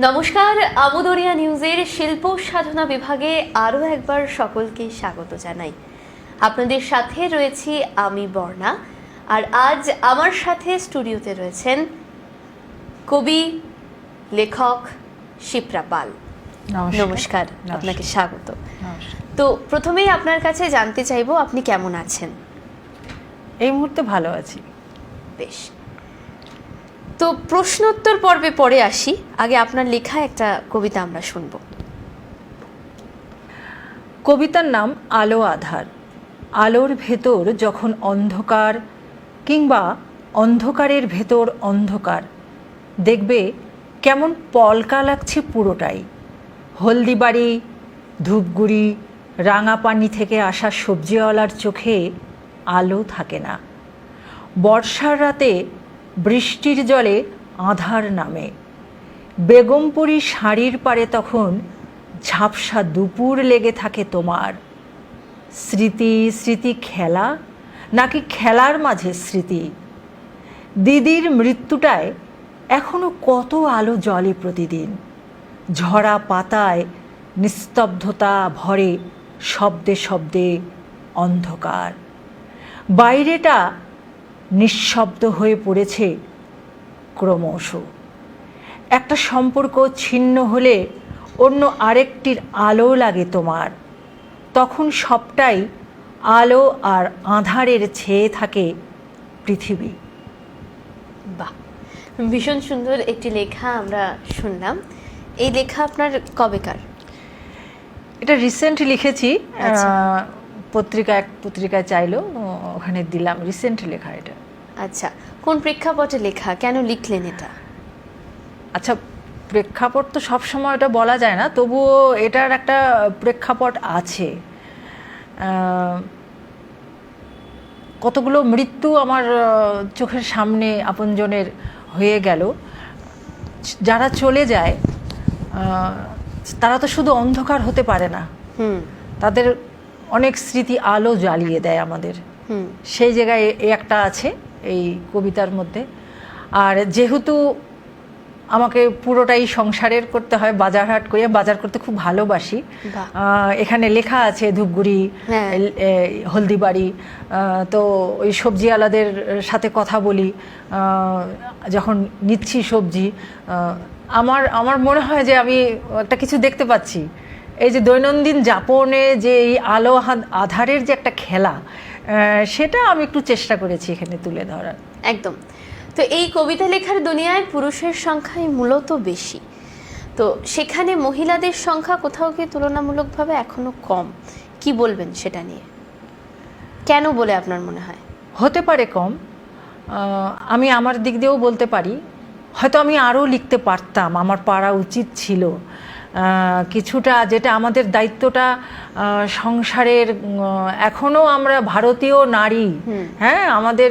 নমস্কার আমোদরিয়া নিউজের শিল্প সাধনা বিভাগে আরও একবার সকলকে স্বাগত জানাই। আপনাদের সাথে রয়েছি আমি বর্ণা আর আজ আমার সাথে স্টুডিওতে রয়েছেন কবি লেখক শিপ্রা পাল। নমস্কার। আপনাকে স্বাগত। তো প্রথমেই আপনার কাছে জানতে চাইব আপনি কেমন আছেন? এই মুহূর্তে ভালো আছি। বেশ। তো প্রশ্নোত্তর পর্বে পরে আসি। আগে আপনার লেখা একটা কবিতা আমরা শুনব। কবিতার নাম আলো আধার। আলোর ভেতর যখন অন্ধকার কিংবা অন্ধকারের ভেতর অন্ধকার, দেখবে কেমন পলকা লাগছে পুরোটাই। হলদিবাড়ি, ধূপগুড়ি, রাঙাপানি থেকে আসা সবজিওয়ালার চোখে আলো থাকে না। বর্ষার রাতে বৃষ্টির জলে আধার নামে। বেগমপুরী শাড়ির পারে তখন ঝাপসা দুপুর লেগে থাকে তোমার। স্মৃতি স্মৃতি খেলা, নাকি খেলার মাঝে স্মৃতি? দিদির মৃত্যুটায় এখনও কত আলো জলে প্রতিদিন। ঝরা পাতায় নিস্তব্ধতা ভরে শব্দে শব্দে অন্ধকার। বাইরেটা নিঃশব্দ হয়ে পড়েছে ক্রমশ। একটা সম্পর্ক ছিন্ন হলে অন্য আরেকটির আলো লাগে তোমার। তখন সবটাই আলো আর আধারের ছেয়ে থাকে পৃথিবী। বাহ ভীষণ সুন্দর একটি লেখা আমরা শুনলাম। এই লেখা আপনার কবেকার এটা রিসেন্ট লিখেছি আচ্ছা। পত্রিকা এক পত্রিকায় চাইলো ওখানে দিলাম রিসেন্ট লেখা এটা। আচ্ছা কোন প্রেক্ষাপটে লেখা? কেন লিখলেন এটা? আচ্ছা প্রেক্ষাপট তো সব সময় ওটা বলা যায় না তবুও এটার একটা প্রেক্ষাপট আছে। কতগুলো মৃত্যু আমার চোখের সামনে আপনজনের হয়ে গেল। যারা চলে যায় তারা তো শুধু অন্ধকার হতে পারে না। তাদের অনেক স্মৃতি আলো জ্বালিয়ে দেয় আমাদের। সেই জায়গায় এই একটা আছে এই কবিতার মধ্যে। আর যেহেতু আমাকে পুরোটাই সংসারের করতে হয় বাজার হাট করে বাজার করতে খুব ভালোবাসি এখানে লেখা আছে ধূপগুড়ি হ্যাঁ। হলদিবাড়ি তো ওই সবজিওয়ালাদের সাথে কথা বলি যখন নিচ্ছি সবজি আমার আমার মনে হয় যে আমি একটা কিছু দেখতে পাচ্ছি। এই যে দৈনন্দিন যাপনে যে এই আলো আধারের যে একটা খেলা সেটা আমি একটু চেষ্টা করেছি এখানে তুলে ধরার। একদম। তো এই কবিতা লেখার দুনিয়ায় পুরুষের সংখ্যাই মূলত বেশি। তো সেখানে মহিলাদের সংখ্যা কোথাও কি তুলনামূলকভাবে এখনও কম? কি বলবেন সেটা নিয়ে? কেন বলে আপনার মনে হয়? হতে পারে কম। আমি আমার দিক দিয়েও বলতে পারি। হয়তো আমি আরও লিখতে পারতাম আমার পারা উচিত ছিল। কিছুটা যেটা আমাদের দায়িত্বটা সংসারের এখনও আমরা ভারতীয় নারী। হ্যাঁ আমাদের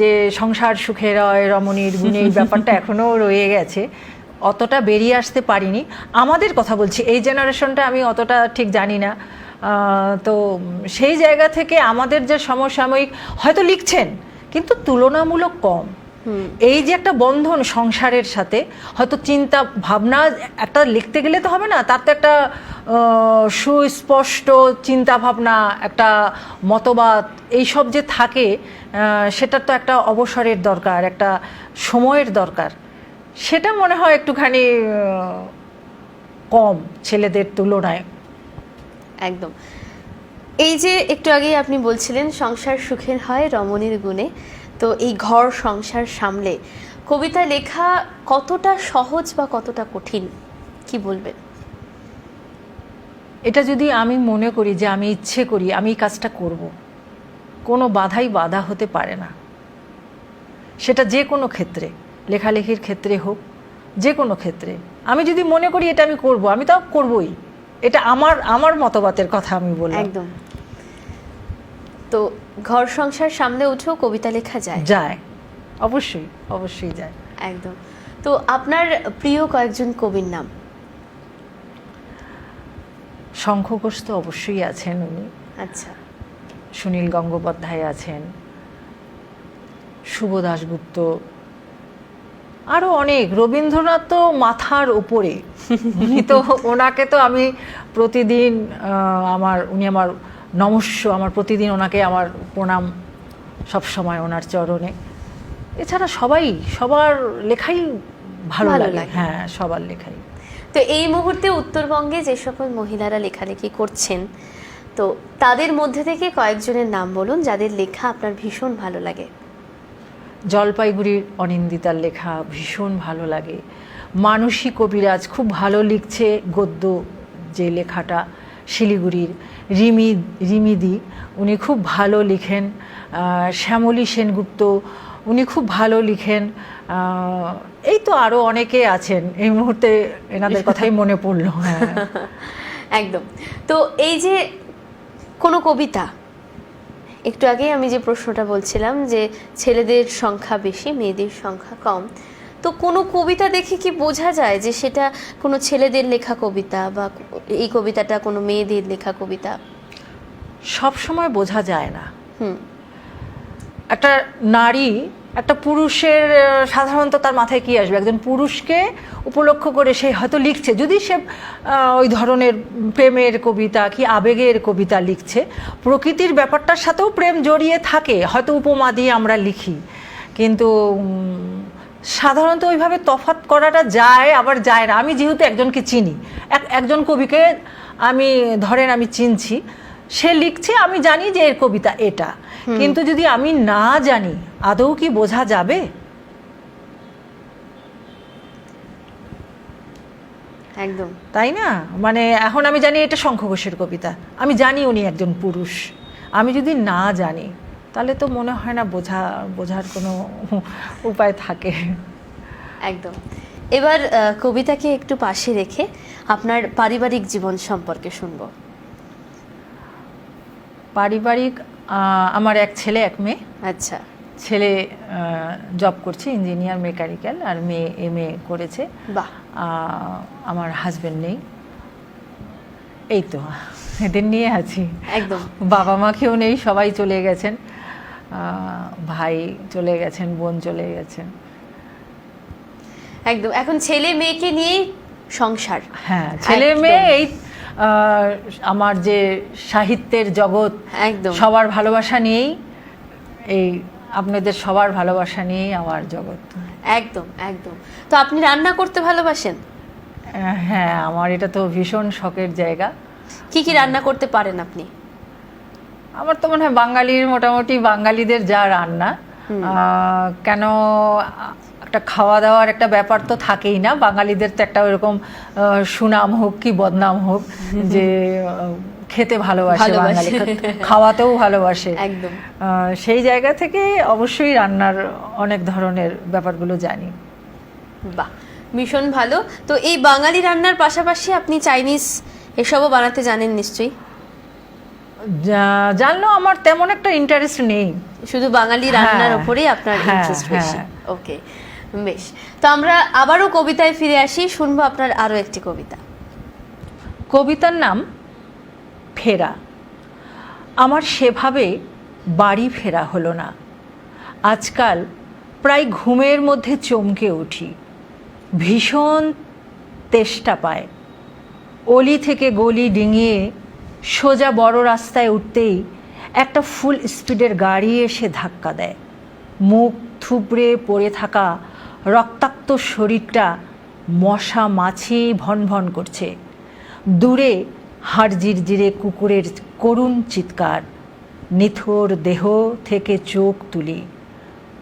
যে সংসার সুখে রয় রমণীর গুণে এই ব্যাপারটা এখনও রয়ে গেছে। অতটা বেরিয়ে আসতে পারিনি। আমাদের কথা বলছি এই জেনারেশনটা আমি অতটা ঠিক জানি না। তো সেই জায়গা থেকে আমাদের যে সমসাময়িক হয়তো লিখছেন কিন্তু তুলনামূলক কম। এই যে একটা বন্ধন সংসারের সাথে, হয়তো চিন্তা, ভাবনা একটা লিখতে গেলে তো হবে না, তার তো একটা সুস্পষ্ট চিন্তা ভাবনা একটা মতবাদ, এইসব যে থাকে সেটার তো একটা অবসরের দরকার, একটা সময়ের দরকার। সেটা মনে হয় একটুখানি কম ছেলেদের তুলনায়। একদম। এই যে একটু আগেই আপনি বলছিলেন, সংসার সুখের হয় রমণীর গুণে। তো এই ঘর সংসার সামলে কবিতা লেখা কতটা সহজ বা কতটা কঠিন কি বলবেন? এটা যদি আমি মনে করি যে আমি ইচ্ছে করি আমি এই কাজটা করব কোনো বাধাই বাধা হতে পারে না। সেটা যে কোনো ক্ষেত্রে লেখালেখির ক্ষেত্রে হোক যে কোনো ক্ষেত্রে। আমি যদি মনে করি এটা আমি করব আমি তাও করবই। এটা আমার আমার মতবাদের কথা আমি বললাম। একদম। তো ঘর সংসার সামনে উঠেও কবিতা লেখা যায়। যায়। অবশ্যই অবশ্যই যায়। একদম। তো আপনার প্রিয় কয়েকজন কবির নাম? শঙ্খ ঘোষ তো অবশ্যই আছেন উনি। আচ্ছা। সুনীল গঙ্গোপাধ্যায় আছেন। শুভ দাশগুপ্ত। আরও অনেক। রবীন্দ্রনাথ তো মাথার উপরে। উনি তো ওনাকে তো আমি প্রতিদিন আমার উনি আমার নমস্য আমার প্রতিদিন ওনাকে আমার প্রণাম সব সময় ওনার চরণে। এছাড়া সবাই সবার লেখাই ভালো লাগে। হ্যাঁ সবার লেখাই। তো এই মুহূর্তে উত্তরবঙ্গে যে সকল মহিলারা লেখালেখি করছেন তো তাদের মধ্যে থেকে কয়েকজনের নাম বলুন যাদের লেখা আপনার ভীষণ ভালো লাগে। জলপাইগুড়ির অনিন্দিতার লেখা ভীষণ ভালো লাগে। মানসী কবিরাজ খুব ভালো লিখছে গদ্য যে লেখাটা। শিলিগুড়ির রিমি রিমিদি উনি খুব ভালো লিখেন শ্যামলী সেনগুপ্ত উনি খুব ভালো লিখেন এই তো আরও অনেকে আছেন। এই মুহূর্তে এনাদের কথাই মনে পড়ল। হ্যাঁ। একদম। তো এই যে কোনো কবিতা একটু আগেই আমি যে প্রশ্নটা বলছিলাম যে ছেলেদের সংখ্যা বেশি মেয়েদের সংখ্যা কম তো কোনো কবিতা দেখে কি বোঝা যায় যে সেটা কোনো ছেলেদের লেখা কবিতা বা এই কবিতাটা কোনো মেয়েদের লেখা কবিতা? সব সময় বোঝা যায় না। হুম। একটা নারী একটা পুরুষের সাধারণত তার মাথায় কি আসবে? একজন পুরুষকে উপলক্ষ করে সে হয়তো লিখছে। যদি সে ওই ধরনের প্রেমের কবিতা কি আবেগের কবিতা লিখছে প্রকৃতির ব্যাপারটার সাথেও প্রেম জড়িয়ে থাকে। হয়তো উপমা দিয়ে আমরা লিখি। কিন্তু সাধারণত ওইভাবে তফাৎ করাটা যায় আবার যায় না। আমি যেহেতু একজনকে চিনি এক একজন কবিকে আমি ধরেন আমি চিনছি সে লিখছে আমি জানি যে এর কবিতা এটা। কিন্তু যদি আমি না জানি আদৌ কি বোঝা যাবে? একদম। তাই না? মানে এখন আমি জানি এটা শঙ্খ ঘোষের কবিতা। আমি জানি উনি একজন পুরুষ। আমি যদি না জানি তাহলে তো মনে হয় না বোঝা বোঝার কোনো উপায় থাকে। একদম। এবার কবিতাকে একটু পাশে রেখে আপনার পারিবারিক জীবন সম্পর্কে শুনব। পারিবারিক আমার এক ছেলে এক মেয়ে। আচ্ছা। ছেলে জব করছে ইঞ্জিনিয়ার মেকানিক্যাল আর মেয়ে এম এ করেছে। বাহ। আমার হাজবেন্ড নেই। এই তো এদের নিয়ে আছি। একদম। বাবা মাকেও নেই সবাই চলে গেছেন। ভাই চলে গেছেন বোন চলে গেছেন। একদম। এখন ছেলে মেয়েকে নিয়েই সংসার। হ্যাঁ ছেলে মেয়ে এই আমার যে সাহিত্যের জগৎ একদম। সবার ভালোবাসা নিয়েই এই আপনাদের সবার ভালোবাসা নিয়েই আমার জগৎ। একদম একদম। তো আপনি রান্না করতে ভালোবাসেন? হ্যাঁ আমার এটা তো ভীষণ শখের জায়গা। কি কি রান্না করতে পারেন আপনি? আমার তো মনে হয় বাঙালির মোটামুটি বাঙালিদের যা রান্না কেন একটা খাওয়া দাওয়ার একটা ব্যাপার তো থাকেই না। বাঙালিদের তো একটা ওরকম সুনাম হোক কি বদনাম হোক যে খেতে ভালোবাসে ভালোবাসে। বাঙালি খাওয়াতেও ভালোবাসে। একদম। সেই জায়গা থেকে অবশ্যই রান্নার অনেক ধরনের ব্যাপারগুলো জানি। বাহ ভীষণ ভালো। তো এই বাঙালি রান্নার পাশাপাশি আপনি চাইনিজ এসবও বানাতে জানেন নিশ্চয়ই? জানলেও আমার তেমন একটা ইন্টারেস্ট নেই। শুধু বাঙালি হ্যাঁ, রান্নার উপরেই আপনার হ্যাঁ, ইন্টারেস্ট বেশি। হ্যাঁ। ওকে বেশ। তো আমরা আবারও কবিতায় ফিরে আসি শুনব আপনার আরও একটি কবিতা। কবিতার নাম ফেরা। আমার সেভাবে বাড়ি ফেরা হলো না। আজকাল প্রায় ঘুমের মধ্যে চমকে উঠি। ভীষণ তেষ্টা পায়। অলি থেকে গলি ডিঙিয়ে সোজা বড় রাস্তায় উঠতেই একটা ফুল স্পিডের গাড়ি এসে ধাক্কা দেয়। মুখ থুবড়ে পড়ে থাকা রক্তাক্ত শরীরটা মশা মাছি ভন ভন করছে। দূরে হাড় জিরজিরে কুকুরের করুণ চিৎকার, নিথর দেহ থেকে চোখ তুলি।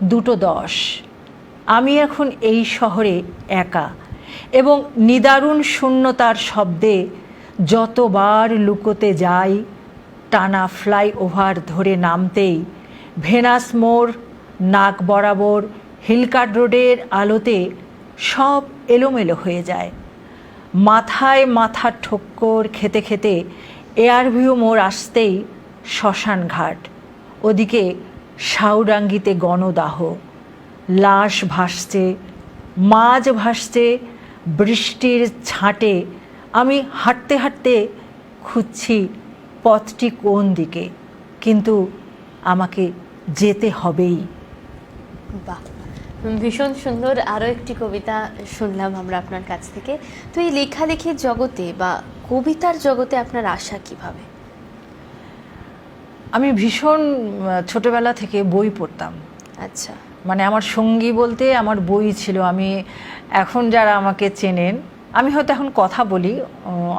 দুটো দশ। আমি এখন এই শহরে একা এবং নিদারুণ শূন্যতার শব্দে যতবার লুকোতে যাই, টানা ফ্লাইওভার ধরে নামতেই ভেনাস মোড়, নাক বরাবর হিলকাট রোডের আলোতে সব এলোমেলো হয়ে যায়। মাথায় মাথা ঠক্কর খেতে খেতে এয়ারভিউ মোড় আসতেই শ্মশান ঘাট ওদিকে সাউরাঙ্গিতে গণদাহ, লাশ ভাসছে, মাছ ভাসছে, বৃষ্টির ছাঁটে আমি হাঁটতে হাঁটতে খুঁজছি পথটি কোন দিকে কিন্তু আমাকে যেতে হবেই। বাহ ভীষণ সুন্দর আরও একটি কবিতা শুনলাম আমরা আপনার কাছ থেকে। তো এই লেখালেখির জগতে বা কবিতার জগতে আপনার আশা কীভাবে? আমি ভীষণ ছোটবেলা থেকে বই পড়তাম। আচ্ছা। মানে আমার সঙ্গী বলতে আমার বই ছিল। আমি এখন যারা আমাকে চেনেন আমি হয়তো এখন কথা বলি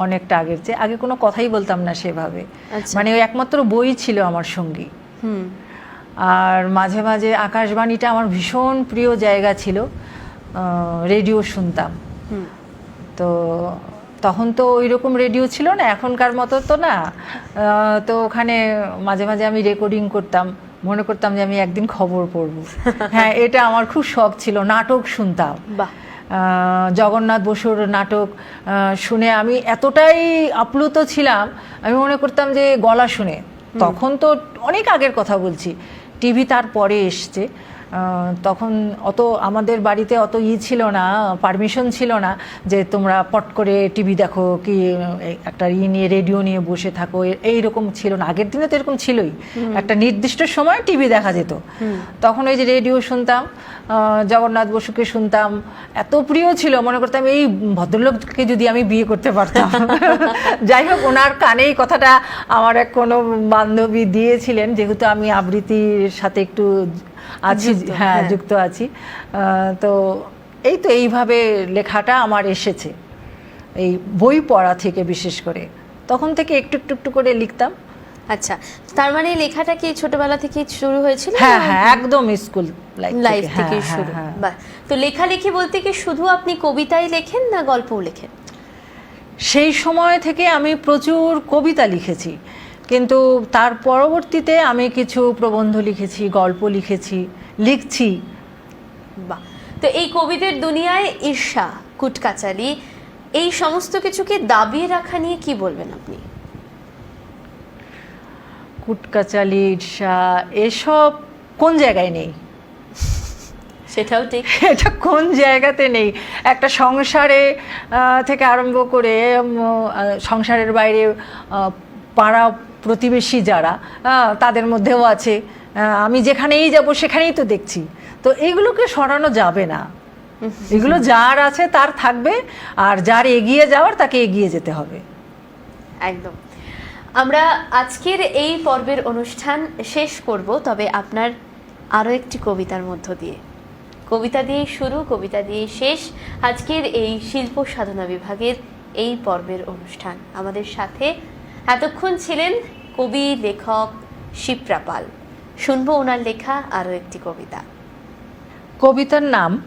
অনেকটা আগের চেয়ে। আগে কোনো কথাই বলতাম না সেভাবে। আচ্ছা। মানে ওই একমাত্র বই ছিল আমার সঙ্গী। হুম। আর মাঝে মাঝে আকাশবাণীটা আমার ভীষণ প্রিয় জায়গা ছিল রেডিও শুনতাম। তো তখন তো ওই রকম রেডিও ছিল না এখনকার মতো তো না। তো ওখানে মাঝে মাঝে আমি রেকর্ডিং করতাম মনে করতাম যে আমি একদিন খবর পড়ব। হ্যাঁ এটা আমার খুব শখ ছিল নাটক শুনতাম। বাহ। জগন্নাথ বসুর নাটক শুনে আমি এতটাই আপ্লুত ছিলাম আমি মনে করতাম যে গলা শুনে। তখন তো অনেক আগের কথা বলছি। টিভি তারপরে এসছে। তখন অত আমাদের বাড়িতে অত ই ছিল না পারমিশন ছিল না যে তোমরা পট করে টিভি দেখো কি একটা ই নিয়ে রেডিও নিয়ে বসে থাকো এই রকম ছিল না। আগের দিনে তো এরকম ছিলই। একটা নির্দিষ্ট সময় টিভি দেখা যেত। তখন ওই যে রেডিও শুনতাম জগন্নাথ বসুকে শুনতাম এত প্রিয় ছিল। মনে করতাম এই ভদ্রলোককে যদি আমি বিয়ে করতে পারতাম। যাই হোক ওনার কানে এই কথাটা আমার এক কোনো বান্ধবী দিয়েছিলেন। যেহেতু আমি আবৃত্তির সাথে একটু আছি হ্যাঁ হ্যাঁ। যুক্ত আছি। তো এই তো এইভাবে লেখাটা আমার এসেছে। এই বই পড়া থেকে বিশেষ করে। তখন থেকে একটু একটু একটু করে লিখতাম। আচ্ছা তার মানে লেখাটা কি ছোটবেলা থেকে শুরু হয়েছিল হ্যাঁ হ্যাঁ একদম স্কুল লাইফ থেকে। হ্যাঁ, শুরু। হ্যাঁ। বাহ। তো লেখালেখি বলতে কি শুধু আপনি কবিতাই লেখেন না গল্পও লেখেন? সেই সময় থেকে আমি প্রচুর কবিতা লিখেছি। কিন্তু তার পরবর্তীতে আমি কিছু প্রবন্ধ লিখেছি গল্প লিখেছি লিখছি। বাহ। তো এই কবিদের দুনিয়ায় ঈর্ষা কুটকাচালি এই সমস্ত কিছুকে দাবিয়ে রাখা নিয়ে কি বলবেন আপনি? কুটকাচালি ঈর্ষা এসব কোন জায়গায় নেই? সেটাও ঠিক। এটা কোন জায়গাতে নেই? একটা সংসারে থেকে আরম্ভ করে সংসারের বাইরে পাড়া প্রতিবেশী যারা তাদের মধ্যেও আছে। আমি যেখানেই যাব সেখানেই তো দেখছি। তো এইগুলোকে সরানো যাবে না। এগুলো যার আছে তার থাকবে, আর যার এগিয়ে যাওয়ার তাকে এগিয়ে যেতে হবে। একদম। আমরা আজকের এই পর্বের অনুষ্ঠান শেষ করব, তবে আপনার আরও একটি কবিতার মধ্য দিয়ে। কবিতা দিয়ে শুরু, কবিতা দিয়ে শেষ। আজকের এই শিল্প সাধনা বিভাগের এই পর্বের অনুষ্ঠান আমাদের সাথে এতক্ষণ ছিলেন কবি, লেখক শিপ্রা পাল। শুনব ওনার লেখা আরও একটি কবিতা। কবিতার নাম,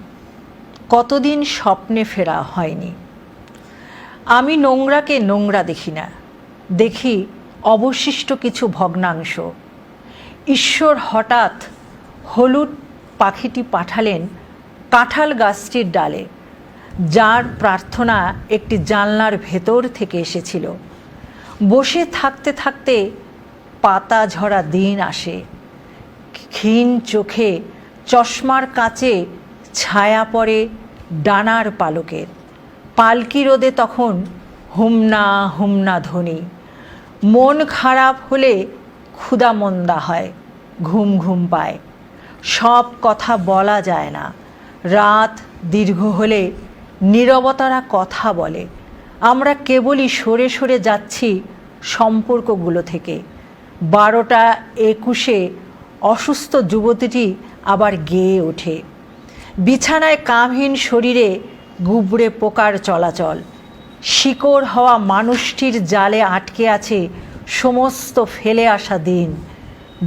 কতদিন স্বপ্নে ফেরা হয়নি। আমি নোংরাকে নোংরা দেখি না। দেখি অবশিষ্ট কিছু ভগ্নাংশ। ঈশ্বর হঠাৎ হলুদ পাখিটি পাঠালেন কাঁঠাল গাছটির ডালে। যার প্রার্থনা একটি জানলার ভেতর থেকে এসেছিল। বসে থাকতে থাকতে পাতা ঝরা দিন আসে। ক্ষীণ চোখে চশমার কাচে ছায়া পড়ে ডানার পালকের। পালকি রোদে তখন হুমনা হুমনা ধ্বনি। মন খারাপ হলে ক্ষুদা মন্দা হয়, ঘুম ঘুম পায়। সব কথা বলা যায় না। রাত দীর্ঘ হলে নীরবতারা কথা বলে। আমরা কেবলই সরে সরে যাচ্ছি সম্পর্কগুলো থেকে। বারোটা একুশে অসুস্থ যুবতীটি আবার গেয়ে ওঠে। বিছানায় কামহীন শরীরে গুবড়ে পোকার চলাচল। শিকড় হওয়া মানুষটির জালে আটকে আছে সমস্ত ফেলে আসা দিন।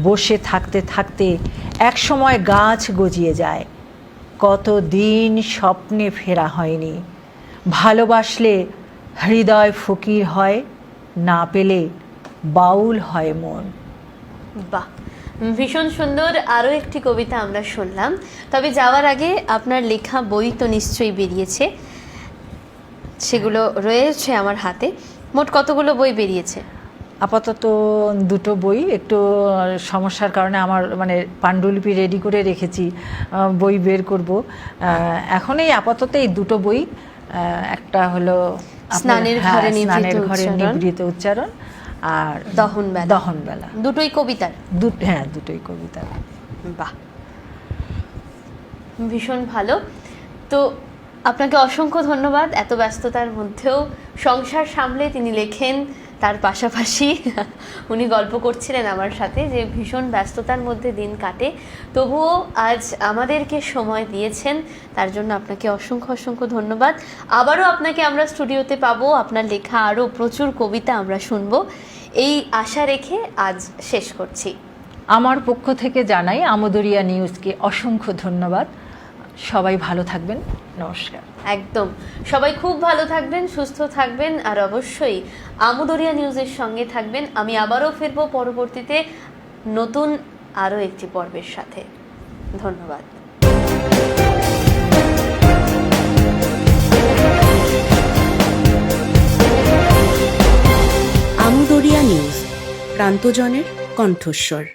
বসে থাকতে থাকতে একসময় গাছ গজিয়ে যায়। কত দিন স্বপ্নে ফেরা হয়নি। ভালোবাসলে হৃদয় ফকির হয় না পেলে বাউল হয় মন। বাহ ভীষণ সুন্দর আরও একটি কবিতা আমরা শুনলাম। তবে যাওয়ার আগে আপনার লেখা বই তো নিশ্চয়ই বেরিয়েছে। সেগুলো রয়েছে আমার হাতে। মোট কতগুলো বই বেরিয়েছে? আপাতত দুটো বই। একটু সমস্যার কারণে আমার মানে পাণ্ডুলিপি রেডি করে রেখেছি বই বের করব। এখন এই আপাতত এই দুটো বই একটা হলো স্নানের হ্যাঁ, ঘরে স্নানের ঘরে উচ্চারণ। নিবৃত উচ্চারণ আর দহনবেলা। দহনবেলা। দুটোই কবিতার। দু হ্যাঁ দুটোই কবিতা বাহ। ভীষণ ভালো। তো আপনাকে অসংখ্য ধন্যবাদ এত ব্যস্ততার মধ্যেও। সংসার সামলে তিনি লেখেন তার পাশাপাশি উনি গল্প করছিলেন আমার সাথে যে ভীষণ ব্যস্ততার মধ্যে দিন কাটে। তবুও আজ আমাদেরকে সময় দিয়েছেন, তার জন্য আপনাকে অসংখ্য অসংখ্য ধন্যবাদ। আবারও আপনাকে আমরা স্টুডিওতে পাবো, আপনার লেখা আরও প্রচুর কবিতা আমরা শুনব। এই আশা রেখে আজ শেষ করছি। আমার পক্ষ থেকে জানাই আমদরিয়া নিউজকে অসংখ্য ধন্যবাদ। সবাই ভালো থাকবেন। নমস্কার। একদম। সবাই খুব ভালো থাকবেন, সুস্থ থাকবেন, আর অবশ্যই আমুদরিয়া নিউজের সঙ্গে থাকবেন। আমি আবারও ফিরবো পরবর্তীতে নতুন আরও একটি পর্বের সাথে। ধন্যবাদ। আমদরিয়া নিউজ, প্রান্তজনের কণ্ঠস্বর।